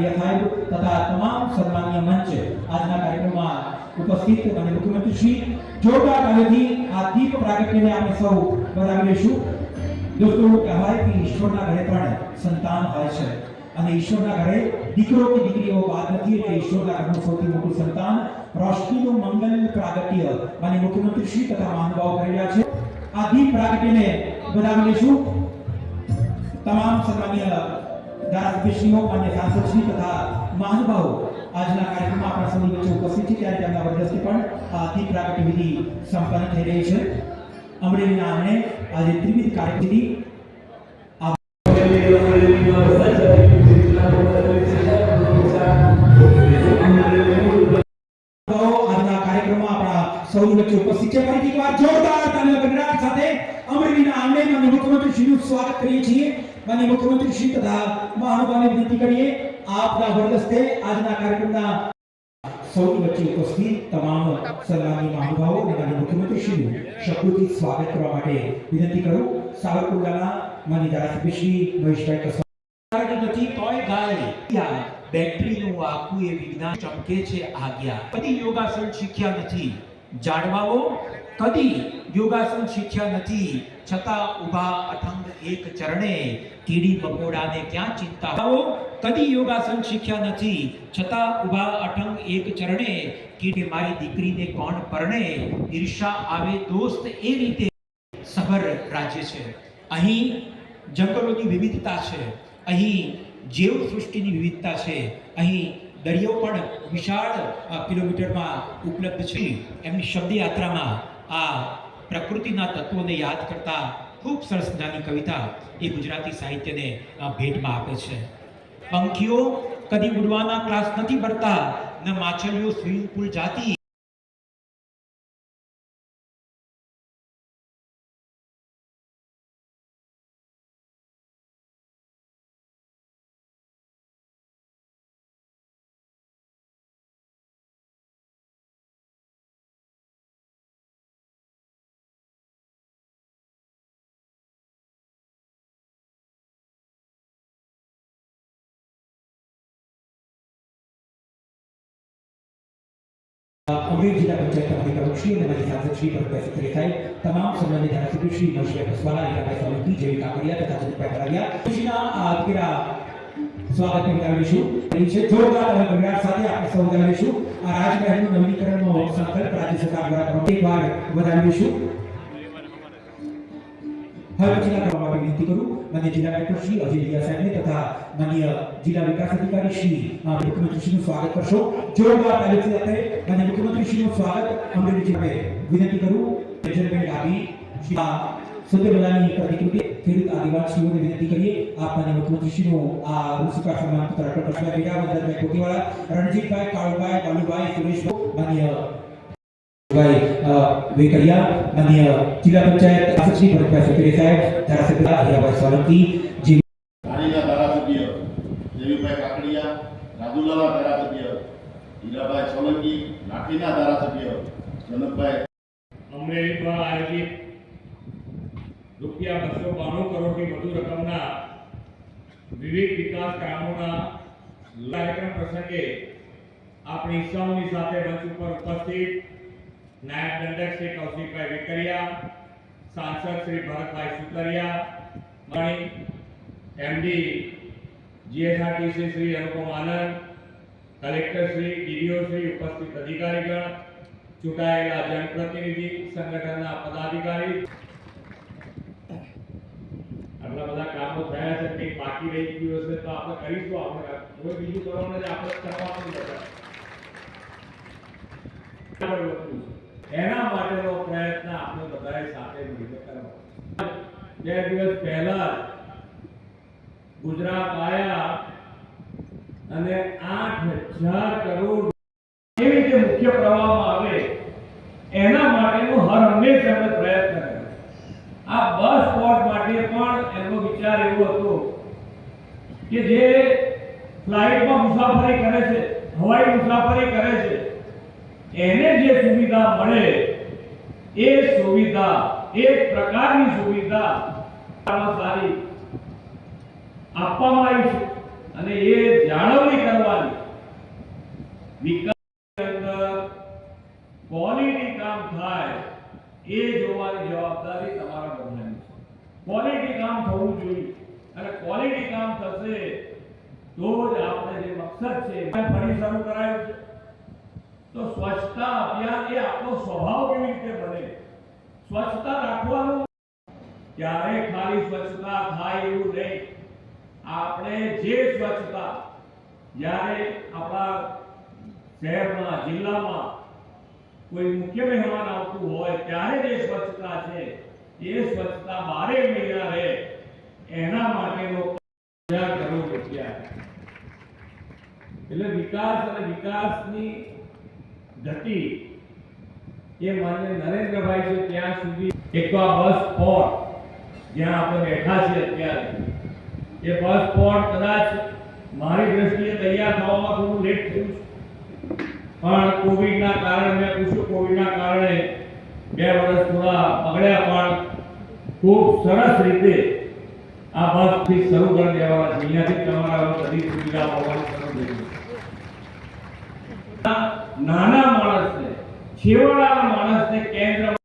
જીવી સાહેબ તથા તમામ સન્માનીય મંચ આજના કાર્યક્રમમાં ઉપસ્થિત અને મુખ્યમંત્રી શ્રી જોરદાર તાલીથી આ દીપ પ્રાગટ્યને આપણે સૌ લઈશું દોસ્તો કહેવાય કે ઈશ્વરના ઘરે પણ સંતાન હોય છે અને ઈશ્વરના ઘરે દીકરો કે દીકરીઓ બાદ નથી એટલે ઈશ્વરના ઘરનું સૌથી મોટું સંતાન રોશનીનું મંગલ પ્રાગટ્ય અને મુખ્યમંત્રી શ્રી તથા મહાનુભાવો કરી રહ્યા છે. આ દીપ પ્રાગટ્યને વધાવી લઈશું તમામ સન્માનીય ધારાસભ્યશ્રીઓ અને સાંસદશ્રી તથા મહાનુભાવો આજના કાર્યક્રમમાં આપણા સૌની વચ્ચે ઉપસ્થિત છે ત્યારે તેમના વરદસ્તે પણ આ પ્રાગટ્ય વિધિ સંપન્ન થઈ રહી છે. અમરેલીના આંગણે આજે ત્રિવિધ કાર્યક્રમની સાથે અમરેલીના આંગણે માનનીય મુખ્યમંત્રી સ્વાગત કરીએ છીએ. માનનીય મુખ્યમંત્રી શ્રી તથા મહાનુભાવને વિનંતી કરીએ આપના વરદસ્તે આજના કાર્યક્રમના સૌની વચ્ચે ઉપસ્થિત તમામ સન્માનીય મહાનુભાવો અને માનનીય મુખ્યમંત્રી શ્રીનું શબ્દોથી સ્વાગત કરવા માટે વિનંતી કરું સાવરકુંડલાના માનનીય ધારાસભ્ય શ્રી મહેશભાઈ કસવા નથી ચમકે છે આજ્ઞા કદી યોગાસન શીખ્યા નથી જાણવાઓ કદી યોગાસન શીખ્યા નથી છતાં ઊભા અઠંગ એક ચરણે કીડી મકોડાને ક્યાં ચિંતા? આવો, કદી યોગાસન શીખ્યા નથી. છતાં ઊભા અઠંગ એક ચરણે કીડી મારી દીકરીને કોણ પરણે? ઈર્ષા આવે દોસ્ત એ રીતે સભર રાજ્ય છે. અહીં જંગલોની વિવિધતા છે. અહીં જીવ સૃષ્ટિની વિવિધતા છે. અહીં દરિયો પણ વિશાળ કિલોમીટરમાં ઉપલબ્ધ છે. એમની શબ્દયાત્રામાં આ પ્રકૃતિના તત્વોને યાદ કરતા ખૂબ સરસ મજાની કવિતા એ ગુજરાતી સાહિત્યને ભેટમાં આપે છે. પંખીઓ કદી ઉડવાના ક્લાસ નથી ભરતા, ન માછલીઓ સ્વિમિંગ પુલ જાતી અમરેલી જિલ્લા પંચાયત અધિકારી શ્રી અને મારી સાંસદ શ્રી ભરતભાઈ સત્રે સાહેબ તમામ સન્માનિત ધારાસભ્ય શ્રી મહેશભાઈ કસવાલા હીરાભાઈ સોલંકી જેવી કાકડિયા તથા જગતભાઈ ભરાડિયા ખુશીના દીકરા સ્વાગતને વધાવીશું એ છે જોરદાર અને ગણરાજ સાથે આપણે સૌ વધાવીશું આ રાજમહેલનું નવીનીકરણનો સંકલ્પ રાજ્ય સરકાર દ્વારા એકવાર વધાવીશું હવે જિલ્લા કરવા વિનંતી કરું. માન્ય જિલ્લા કલેક્ટર શ્રી અજય દિયા સાહેબને તથા માન્ય જિલ્લા વિકાસ અધિકારી શ્રી અ, મુખ્યમંત્રી શ્રીનું સ્વાગત કરશો. જોરદાર તાલીમ સાથે માન્ય મુખ્યમંત્રી શ્રીનું સ્વાગત અમરેલી જિલ્લાએ વિનંતી કરું જનબેન આપી સત્યવદાની પ્રતિકૃતિ ખેડૂત આદિવાસીઓને વિનંતી કરીએ. આપ માન્ય મુખ્યમંત્રીશ્રીનું આ ઋષિકાર સન્માન પત્ર અટલ કરશો બેટા વંદનભાઈ કોટીવાળા રણજીતભાઈ કાળુભાઈ બાલુભાઈ સુરેશભાઈ માન્ય વેકરિયા માનનીય જિલ્લા પંચાયત શાસક શ્રી ભરતભાઈ સત્રે સાહેબ ધારાસભ્ય હીરાભાઈ સોલંકી જી ધારીના ધારાસભ્ય દેવીભાઈ કાકડિયા રાજુલાના ધારાસભ્ય હીરાભાઈ સોલંકી લાઠીના ધારાસભ્ય જનકભાઈ અમરેલીમાં આયોજિત રૂપિયા બસો બાણું કરોડથી વધુ રકમના વિવિધ વિકાસ કામોના કાર્યક્રમ પ્રસંગે આપણી સૌની સાથે મંચ ઉપર ઉપસ્થિત નાયબ દંડક શ્રી કૌશિકભાઈ વેકરિયા સાંસદ Shri Bharatbhai Sutariya Mani MD GSRTC Shri Anupam Anand collector Shri DDO Shri ઉપસ્થિત અધિકારીગણ ચૂંટાયેલા જનપ્રતિનિધિ સંગઠનના પદાધિકારી આટલા બધા કામો થયા છે, કંઈક બાકી રહી ગયું હશે તો આપણે કરીશું, આપણે કોઈ બીજું કરવાનું નથી આપણે જ કરવાનું જ નથી. આગળ વધવું છે. એના માટેનો પ્રયત્ન આપણે બધાએ સાથે મળીને કરવો બે દિવસ પહેલા ગુજરાત આયા અને આઠ હજાર કરોડ કેવી રીતે મુખ્ય પ્રવાહમાં આવે, એના માટેનો હર હંમેશ એમણે પ્રયત્ન કર્યો. આ બસ સ્પોટ માટે પણ એમનો વિચાર એવો હતો કે જે ફ્લાઇટમાં મુસાફરી કરે છે, હવાઈ મુસાફરી કરે છે એને જે સુવિધા મળે, એ સુવિધા એક પ્રકારની સુવિધા સારી આપવામાં આવી છે. અને એ જાળવણી કરવાની અંદર ક્વોલિટી કામ થાય, એ જોવાની જવાબદારી તમારા બધાની છે. ક્વોલિટી કામ થવું જોઈએ. અને ક્વોલિટી કામ થશે, તો જ આપણે જે મકસદ છે ફરી શરૂ કરાયું છે. તો સ્વચ્છતા અભિયાન એ આપણો સ્વભાવ કેવી રીતે બને? સ્વચ્છતા રાખવાનું ક્યારે ખાલી સ્વચ્છતા થાય એવું નહીં. આપણે જે સ્વચ્છતા, જ્યારે આપણા શહેરમાં, જિલ્લામાં કોઈ મુખ્ય મહેમાન આવતું હોય, ત્યારે જે સ્વચ્છતા છે, એ સ્વચ્છતા બારે મહિના રહે. એના માટેનો કરોડ એટલે વિકાસ અને વિકાસની ગતિ એ માન્ય નરેન્દ્રભાઈ છે ત્યાં સુધી એક તો આ બસ પોર્ટ જ્યાં આપણે બેઠા છીએ અત્યારે એ બસ પોર્ટ કદાચ મારી દ્રષ્ટિએ તૈયાર થવામાં થોડું લેટ થયું છે પણ કોવિડના કારણે મેં પૂછ્યું કોવિડના કારણે બે વર્ષ થોડા બગડ્યા પણ ખૂબ સરસ રીતે આ બસથી શરૂ કરી દેવાના છે અહીંયાથી તમારા બધી સુવિધા હોવાની શરૂ થઈ ગઈ નાના માણસને છેવાડાના માણસને કેન્દ્ર